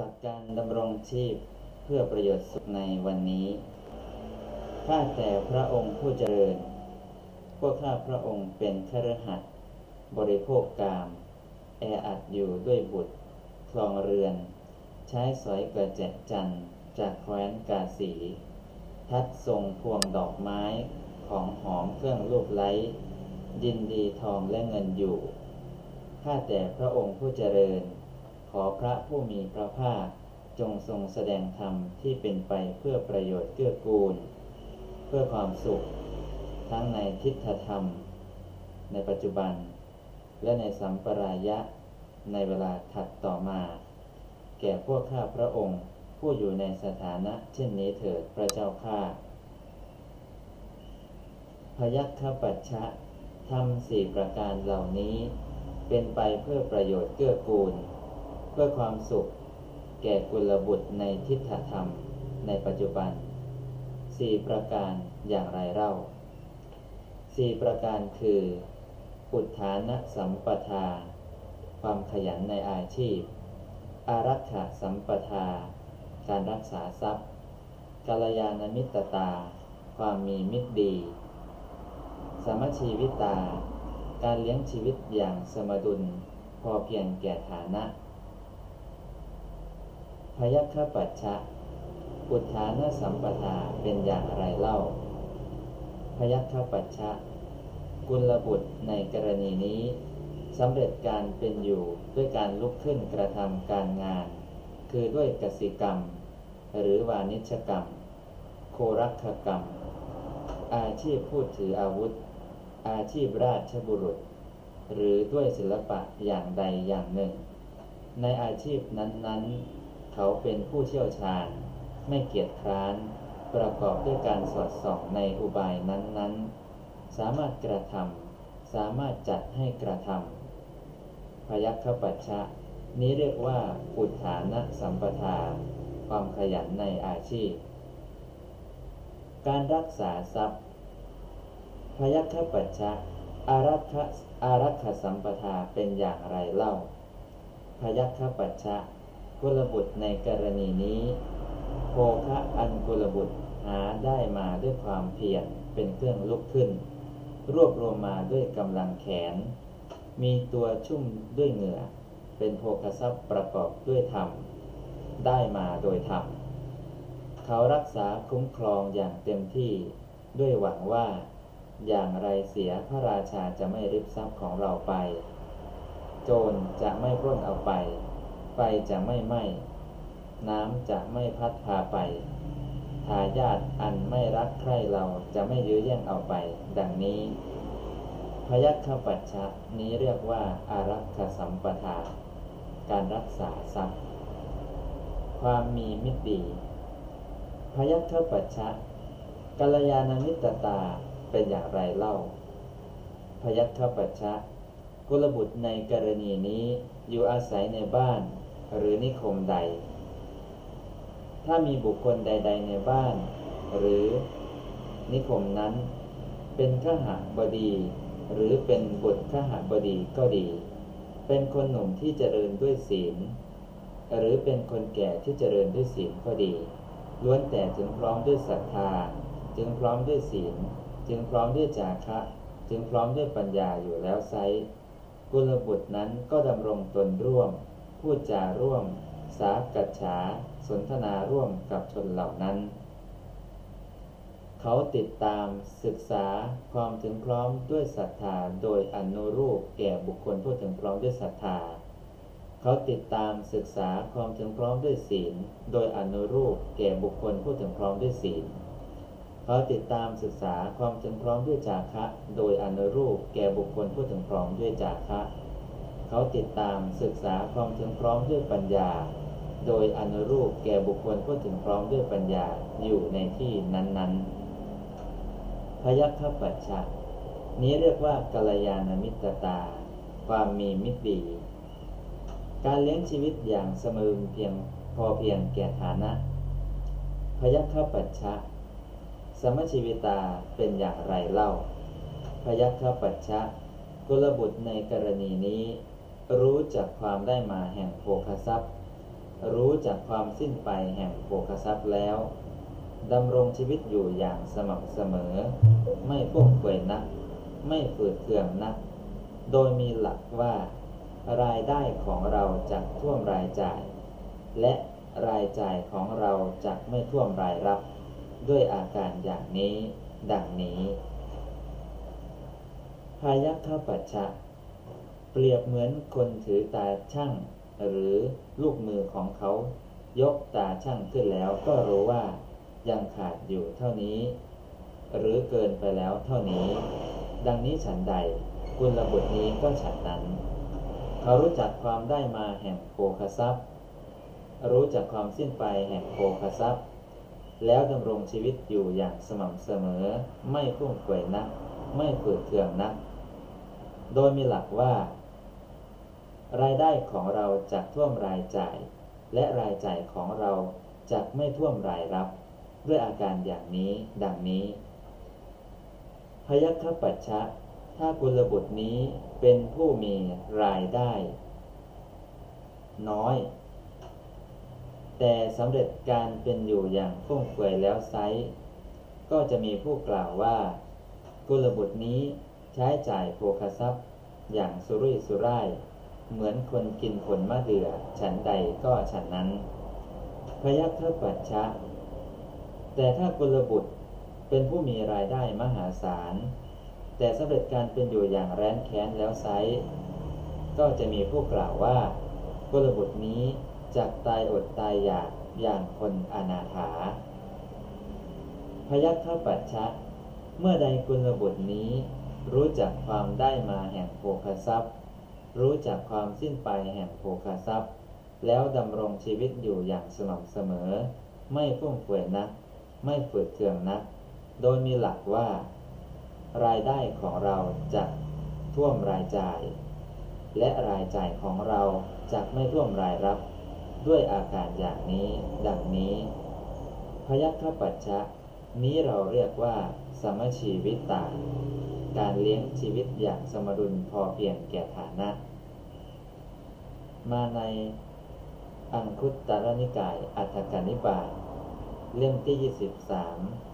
หลักการดำรงชีพเพื่อประโยชน์สุขในวันนี้ข้าแต่พระองค์ผู้เจริญ พวกข้าพระองค์เป็นครหัสบริโภคกาม แออัดอยู่ด้วยบุตรคลองเรือน ใช้สอยกระแจจันจากแคว้นกาสี ทัดทรงพวงดอกไม้ของหอมเครื่องรูปไล้ ยินดีทองและเงินอยู่ ข้าแต่พระองค์ผู้เจริญ อพระผู้มีพระภาค จงทรงแสดงธรรมที่เป็นไปเพื่อประโยชน์เกื้อกูล เพื่อความสุข ทั้งในทิฏฐธรรม ในปัจจุบัน และในสัมปรายะ ในเวลาถัดต่อมา แก่พวกข้าพระองค์ผู้อยู่ในสถานะเช่นนี้เถิดพระเจ้าข้าพยัคฆปัจฉะทำสี่ประการเหล่านี้ เป็นไปเพื่อประโยชน์เกื้อกูล พื่อความสุข แก่กุลบุตรในทิฏฐธรรมในปัจจุบันสี่ประการอย่างไรเล่าสี่ประการคืออุทานะสัมปทา ความขยันในอาชีพ อารักขาสัมปทา การรักษาทรัพย์กาลยานมิตรตา ความมีมิตรดี สมชีวิตา การเลี้ยงชีวิตอย่างสมดุล พอเพียงแก่ฐานะ พยัคฆปัจฉะอุทานสัมปทาเป็นอย่างไรเล่า พยัคฆปัจฉะกุลบุตรในกรณีนี้สำเร็จการเป็นอยู่ด้วยการลุกขึ้นกระทำการงาน คือด้วยกสิกรรม หรือวานิชกรรม โครักขกรรม อาชีพพูดถืออาวุธ อาชีพราชบุรุษ หรือด้วยศิลปะอย่างใดอย่างหนึ่ง ในอาชีพนั้นๆ เขาเป็นผู้เชี่ยวชาญ ไม่เกียจคร้าน ประกอบด้วยการสอดส่องในอุบายนั้นๆ สามารถกระทำสามารถจัดให้กระทำพยัคฆปัจฉะนี้เรียกว่าอุทานสัมปทา ความขยันในอาชีพ การรักษาทรัพย์ พยัคฆปัจฉะอารักขอารักขสัมปทาเป็นอย่างไรเล่า พยัคฆปัจฉะ กุลบุตรในกรณีนี้โภคะอันกุลบุตรหาได้มาด้วยความเพียรเป็นเครื่องลุกขึ้น รวบรวมมาด้วยกำลังแขน มีตัวชุ่มด้วยเหงื่อ เป็นโภคทรัพย์ประกอบด้วยธรรม ได้มาโดยธรรม เขารักษาคุ้มครองอย่างเต็มที่ด้วยหวังว่า อย่างไรเสียพระราชาจะไม่ริบทรัพย์ของเราไป โจรจะไม่ปล้นเอาไป ไฟจะไม่ไหม้ น้ำจะไม่พัดพาไปทายาทอันไม่รักใคร่เราจะไม่ยื้อแย่งเอาไป ดังนี้ พยัคฆปัจฉะนี้เรียกว่าอารักขสัมปทา การรักษาทรัพย์ ความมีมิตรดีพยัคฆปัจฉะกัลยาณมิตรตาเป็นอย่างไรเล่า พยัคฆปัจฉะกุลบุตรในกรณีนี้อยู่อาศัยในบ้าน หรือนิคมใด ถ้ามีบุคคลใด ๆ ในบ้าน หรือนิคมนั้น เป็นขหาบดี หรือเป็นบุตรขหาบดีก็ดี เป็นคนหนุ่มที่เจริญด้วยศีล หรือเป็นคนแก่ที่เจริญด้วยศีลก็ดี ล้วนแต่ถึงพร้อมด้วยศรัทธา จึงพร้อมด้วยศีล จึงพร้อมด้วยจาคะจึงพร้อมด้วยปัญญาอยู่แล้วไซกุลบุตรนั้นก็ดำรงตนร่วม พูดจาร่วม สากัจฉาสนทนาร่วมกับชนเหล่านั้น เขาติดตามศึกษาความถึงพร้อมด้วยศรัทธาโดยอนุรูปแก่บุคคลผู้ถึงพร้อมด้วยศรัทธา เขาติดตามศึกษาความถึงพร้อมด้วยศีล โดยอนุรูปแก่บุคคลผู้ถึงพร้อมด้วยศีลเขาติดตามศึกษาความถึงพร้อมด้วยจาคะ โดยอนุรูปแก่บุคคลผู้ถึงพร้อมด้วยจาคะ เขาติดตามศึกษาความถึงพร้อมด้วยปัญญา โดยอนุรูปแก่บุคคลผู้ถึงพร้อมด้วยปัญญาอยู่ในที่นั้นๆ พยัคฆปัจฉะนี้เรียกว่ากัลยาณมิตรตา ความมีมิตรดีการเลี้ยงชีวิตอย่างสมอเพียงพอเพียงแก่ฐานะ พยัคฆปัจฉะสมชีวิตาเป็นอย่างไรเล่า พยัคฆปัจฉะกุลบุตรในกรณีนี้ รู้จักความได้มาแห่งโภคทรัพย์ รู้จักความสิ้นไปแห่งโภคทรัพย์แล้วดำรงชีวิตอยู่อย่างสม่ำเสมอ ไม่ฟุ่มเฟือยนัก ไม่ฝืดเคืองนัก โดยมีหลักว่า รายได้ของเราจะท่วมรายจ่าย และรายจ่ายของเราจะไม่ท่วมรายรับ ด้วยอาการอย่างนี้ ดังนี้พายัคฆปัจฉะ เปรียบเหมือนคนถือตาช่างหรือลูกมือของเขา ยกตาช่างขึ้นแล้วก็รู้ว่ายังขาดอยู่เท่านี้ หรือเกินไปแล้วเท่านี้ ดังนี้ฉันใดกุลบุตรนี้ก็ฉันนั้น เขารู้จักความได้มาแห่งโภคทรัพย์ รู้จักความสิ้นไปแห่งโภคทรัพย์ แล้วดำรงชีวิตอยู่อย่างสม่ำเสมอ ไม่ฟุ่มเฟือยนัก ไม่ฝืดเคืองนัก โดยมีหลักว่า รายได้ของเราจะท่วมรายจ่าย และรายจ่ายของเราจะไม่ท่วมรายรับ ด้วยอาการอย่างนี้ดังนี้ พยัคฆปัจฉะถ้ากุลบุตรนี้เป็นผู้มีรายได้ น้อย แต่สำเร็จการเป็นอยู่อย่างฟุ่มเฟือยแล้วไซก็จะมีผู้กล่าวว่า กุลบุตรนี้ใช้จ่ายโภคทรัพย์อย่างสุรุ่ยสุร่าย เหมือนคนกินผลมะเดื่อฉันใดก็ฉันนั้น พยัคฆปัจฉะแต่ถ้ากุลบุตรเป็นผู้มีรายได้มหาศาล แต่สำเร็จการเป็นอยู่อย่างแร้นแค้นแล้วไซก็จะมีผู้กล่าวว่ากุลบุตรนี้จักตายอดตายอยากอย่างคนอนาถา พยัคฆปัจฉะเมื่อใดกุลบุตรนี้รู้จักความได้มาแห่งโภคทรัพย์ รู้จักความสิ้นไปแห่งโภคทรัพย์ แล้วดำรงชีวิตอยู่อย่างสม่ำเสมอ ไม่ฟุ่มเฟือยนัก ไม่ฝืดเคืองนัก โดยมีหลักว่า รายได้ของเราจะท่วมรายจ่าย และรายจ่ายของเราจะไม่ท่วมรายรับ ด้วยอาการอย่างนี้ ดังนี้ พยัคฆปัจฉะนี้เราเรียกว่า สมชีวิตตา การเลี้ยงชีวิตอย่างสมดุลพอเพียงแก่ฐานะ มาในอังคุตตรนิกายอัฏฐกนิบาตเล่มที่ 23